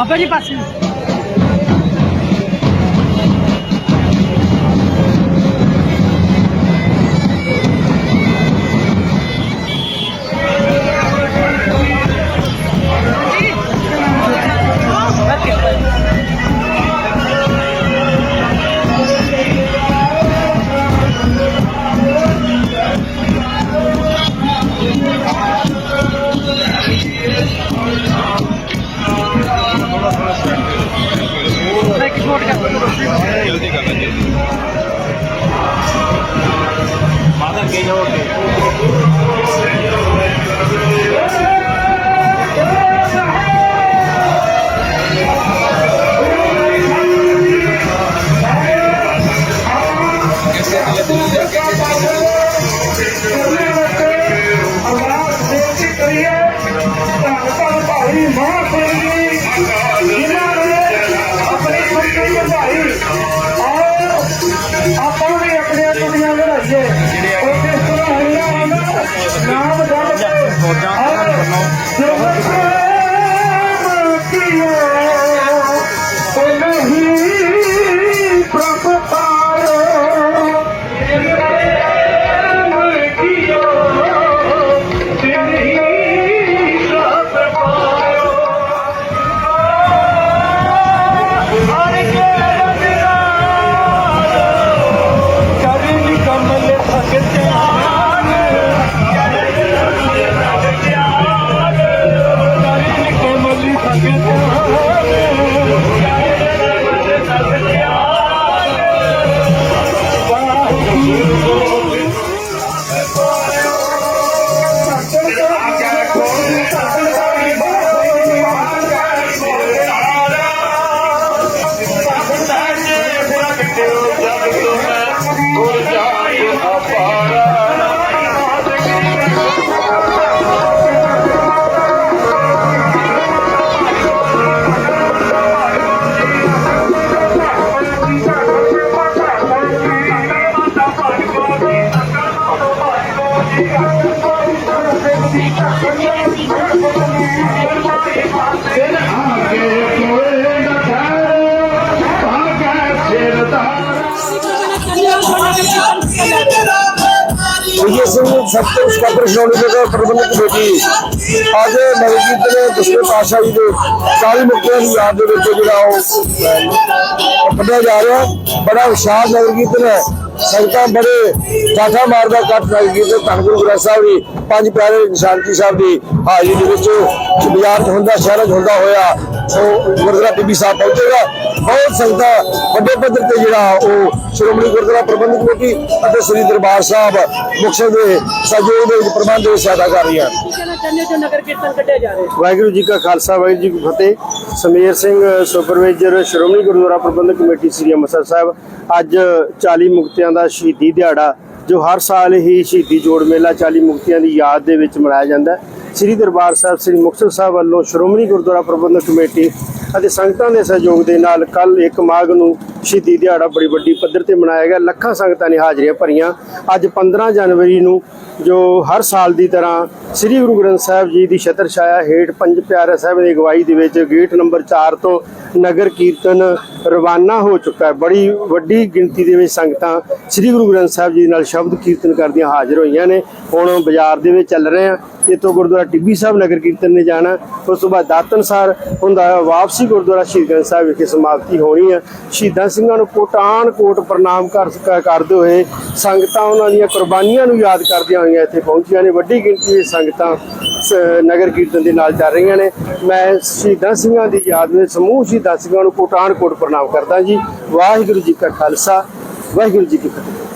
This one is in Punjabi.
Papel de passinho. 好嘞九块九 Vijay Singh ਸਤਿ ਸਕਾਪਰ ਸ਼੍ਰੋਮਣੀ ਗੁਰਦੁਆਰਾ ਪ੍ਰਬੰਧਕ ਕਮੇਟੀ ਅੱਜ ਕੀਰਤਨ ਦਸਵੇਂ ਪਾਤਸ਼ਾਹ ਜੀ ਦੇ 40 ਮੁਕਤਿਆਂ ਦੀ ਯਾਦ ਦੇ ਵਿੱਚ ਜਿਹੜਾ ਉਹ ਕੱਢਿਆ ਜਾ ਰਿਹਾ ਬੜਾ ਵਿਸ਼ਾਲ ਕੀਰਤਨ ਹੈ ਸੰਗਤਾਂ ਬੜੇ ਕਾਠਾ ਮਾਰਦਾ ਇਕੱਠ ਨਗਰ ਕੀਰਤਨ ਧੰਨ ਗੁਰੂ ਗ੍ਰੰਥ ਸਾਹਿਬ ਦੀ ਪੰਜ ਪਿਆਰੇ ਨਿਸ਼ਾਨਕੀ ਸਾਹਿਬ ਦੀ ਹਾਜ਼ਰੀ ਦੇ ਵਿੱਚ ਬਾਜ਼ਾਰ 'ਚ ਹੁੰਦਾ ਸ਼ਹਿਰਾਂ 'ਚ ਹੁੰਦਾ ਹੋਇਆ, ਉਹ ਗੁਰਦੁਆਰਾ ਟਿੱਬੀ ਸਾਹਿਬ ਪਹੁੰਚੇਗਾ ਬਹੁਤ ਸੰਗਤਾਂ ਵੱਡੇ ਪੱਧਰ ਤੇ ਜਿਹੜਾ ਉਹ ਸ਼੍ਰੋਮਣੀ ਗੁਰਦੁਆਰਾ ਪ੍ਰਬੰਧਕ ਕਮੇਟੀ ਅਤੇ ਸ੍ਰੀ ਦਰਬਾਰ ਸਾਹਿਬ ਮੁਕਤਸਰ ਦੇ ਸਹਿਯੋਗ ਦੇ ਵਿੱਚ ਪ੍ਰਬੰਧ ਦੇ ਸਹਾਇਤਾ ਕਰ ਰਹੀਆਂ। ਚਾਹੁੰਦੇ ਹੋ ਜੋ ਨਗਰ ਕੀਰਤਨ ਕੱਢਿਆ ਜਾ ਰਿਹਾ ਵਾਹਿਗੁਰੂ ਜੀ ਕਾ ਖਾਲਸਾ, ਵਾਹਿਗੁਰੂ ਜੀ ਕੀ ਫਤਿਹ। ਸਮੀਰ ਸਿੰਘ, ਸੁਪਰਵਾਈਜ਼ਰ ਸ਼੍ਰੋਮਣੀ ਗੁਰਦੁਆਰਾ ਪ੍ਰਬੰਧਕ ਕਮੇਟੀ ਸ੍ਰੀ ਅੰਮ੍ਰਿਤਸਰ ਸਾਹਿਬ, ਅੱਜ 40 ਮੁਕਤਿਆਂ ਦਾ ਸ਼ਹੀਦੀ ਦਿਹਾੜਾ, ਜੋ ਹਰ ਸਾਲ ਹੀ ਸ਼ਹੀਦੀ ਜੋੜ ਮੇਲਾ 40 ਮੁਕਤਿਆਂ ਦੀ ਯਾਦ ਦੇ ਵਿੱਚ ਮਨਾਇਆ ਜਾਂਦਾ ਹੈ। ਸ੍ਰੀ ਦਰਬਾਰ ਸਾਹਿਬ, ਸ੍ਰੀ ਮੁਕਤਸਰ ਸਾਹਿਬ ਵੱਲੋਂ ਸ਼੍ਰੋਮਣੀ ਗੁਰਦੁਆਰਾ ਪ੍ਰਬੰਧਕ ਕਮੇਟੀ ਅਤੇ ਸੰਗਤਾਂ ਦੇ ਸਹਿਯੋਗ ਦੇ ਨਾਲ ਕੱਲ 1 ਮਾਘ ਨੂੰ ਸ਼ਹੀਦੀ ਦਿਹਾੜਾ ਬੜੀ ਵੱਡੀ ਪੱਧਰ ਤੇ ਮਨਾਇਆ ਗਿਆ। ਲੱਖਾਂ ਸੰਗਤਾਂ ਨੇ ਹਾਜ਼ਰੀਆਂ ਭਰੀਆਂ। ਅੱਜ 15 ਜਨਵਰੀ ਨੂੰ ਜੋ ਹਰ ਸਾਲ ਦੀ ਤਰ੍ਹਾਂ ਸ੍ਰੀ ਗੁਰੂ ਗ੍ਰੰਥ ਸਾਹਿਬ ਜੀ ਦੀ ਛਤਰ ਛਾਇਆ ਹੇਠ ਪੰਜ ਪਿਆਰੇ ਸਾਹਿਬ ਦੀ ਅਗਵਾਈ ਦੇ ਵਿੱਚ ਗੇਟ ਨੰਬਰ 4 ਤੋਂ ਨਗਰ ਕੀਰਤਨ ਰਵਾਨਾ ਹੋ ਚੁੱਕਾ ਹੈ। ਬੜੀ ਵੱਡੀ ਗਿਣਤੀ ਦੇ ਵਿੱਚ ਸੰਗਤਾਂ ਸ੍ਰੀ ਗੁਰੂ ਗ੍ਰੰਥ ਸਾਹਿਬ ਜੀ ਨਾਲ ਸ਼ਬਦ ਕੀਰਤਨ ਕਰਦੀਆਂ ਹਾਜ਼ਰ ਹੋਈਆਂ ਨੇ। ਹੁਣ ਬਾਜ਼ਾਰ ਦੇ ਵਿੱਚ ਚੱਲ ਰਹੇ ਆ ਇੱਥੋਂ ਗੁਰਦੁਆਰਾ ਟਿੱਬੀ ਸਾਹਿਬ ਨਗਰ ਕੀਰਤਨ ਨੇ ਜਾਣਾ। ਉਸ ਤੋਂ ਬਾਅਦ ਦਾਤਨਸਾਰ ਹੁੰਦਾ ਵਾਪਸ ਗੁਰਦੁਆਰਾ ਸ਼ਹੀਦ ਗੰਜ ਸਾਹਿਬ ਵਿਖੇ ਸਮਾਪਤੀ ਹੋਣੀ ਹੈ ਸ਼ਹੀਦਾਂ ਸਿੰਘਾਂ ਨੂੰ ਕੋਟਾਨ ਕੋਟ ਪ੍ਰਣਾਮ ਕਰਦੇ ਹੋਏ ਸੰਗਤਾਂ ਉਹਨਾਂ ਦੀਆਂ ਕੁਰਬਾਨੀਆਂ ਨੂੰ ਯਾਦ ਕਰਦੀਆਂ ਹੋਈਆਂ ਇੱਥੇ ਪਹੁੰਚੀਆਂ ਨੇ। ਵੱਡੀ ਗਿਣਤੀ ਵਿੱਚ ਸੰਗਤਾਂ ਨਗਰ ਕੀਰਤਨ ਦੇ ਨਾਲ ਚੱਲ ਰਹੀਆਂ ਨੇ। ਮੈਂ ਸ਼ਹੀਦਾਂ ਸਿੰਘਾਂ ਦੀ ਯਾਦ ਵਿੱਚ ਸਮੂਹ ਸ਼ਹੀਦਾਂ ਸਿੰਘਾਂ ਨੂੰ ਕੋਟਾਨ ਕੋਟ ਪ੍ਰਣਾਮ ਕਰਦਾ ਜੀ। ਵਾਹਿਗੁਰੂ ਜੀ ਕਾ ਖਾਲਸਾ, ਵਾਹਿਗੁਰੂ ਜੀ ਕੀ ਫਤਿਹ।